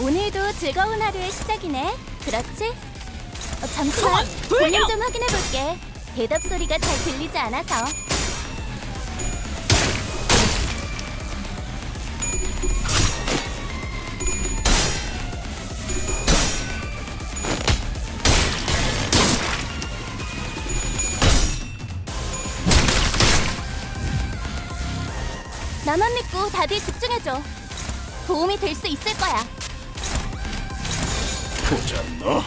오늘도 즐거운 하루의 시작이네. 그렇지? 어, 잠시만. 소원, 볼륨 불경! 좀 확인해 볼게. 대답 소리가 잘 들리지 않아서. 나만 믿고 다들 집중해줘. 도움이 될 수 있을 거야. 보자 너.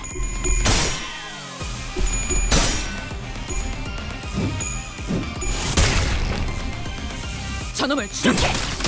저놈을 추적해.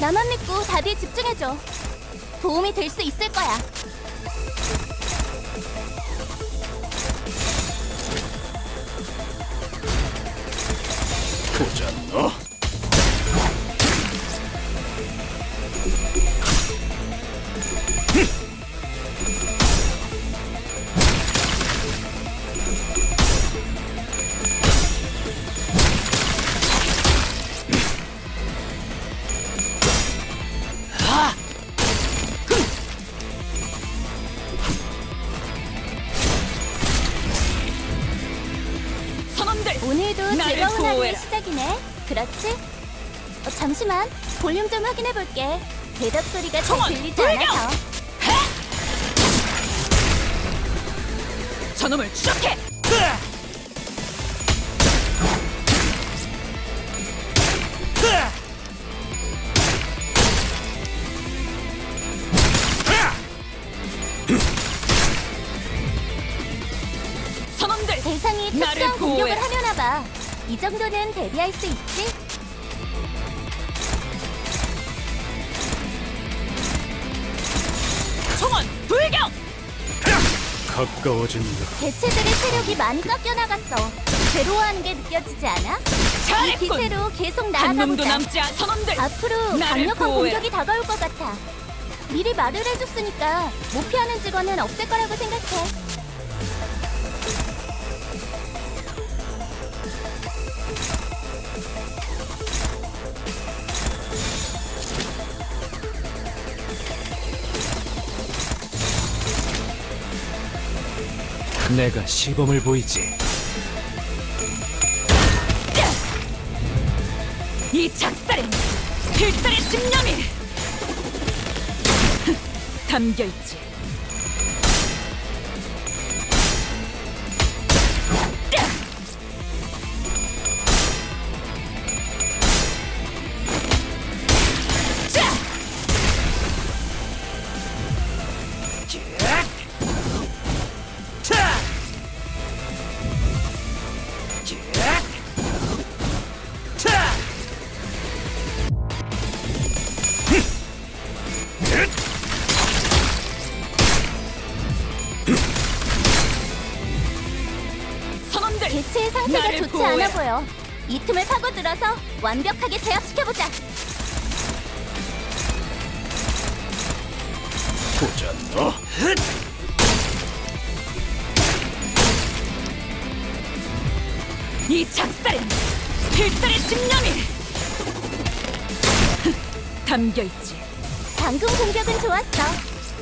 나만 믿고 다들 집중해줘. 도움이 될 수 있을 거야. 보자 너. 선원들 오늘도 나를 즐거운 하루의 보호해라. 시작이네. 그렇지? 어, 잠시만. 볼륨 좀 확인해 볼게. 대답 소리가 잘 청원, 들리지 불경! 않아서. 저놈을 추적해. 선원 들 대상이 나를 특수한 공격을. 하려나 봐. 이 정도는 대비할 수 있지? 총원 불경. 가까워진다. 개체들의 체력이 많이 깎여 나갔어. 괴로워하는 게 느껴지지 않아? 이 잘했군. 기세로 계속 한 놈도 나아가보자. 남지 않. 선원들 앞으로 나를 강력한 보호해라. 공격이 다가올 것 같아. 미리 말을 해줬으니까 못 피하는 직원은 없을 거라고 생각해. 내가 시범을 보이지. 이 작살엔 필살의 집념이 담겨 있지. 선원들 개체의 상태가 나를 좋지. 않아 보여. 이 틈을 파고들어서 완벽하게 제압시켜보자. 보자 너. 이 작살엔 필살의 집념이 담겨 있지. 방금 공격은 좋았어.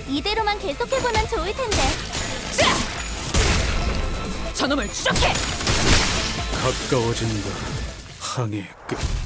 이대로만 계속해보면 좋을 텐데. 자! 저놈을 추적해. 가까워진다. 항해 끝.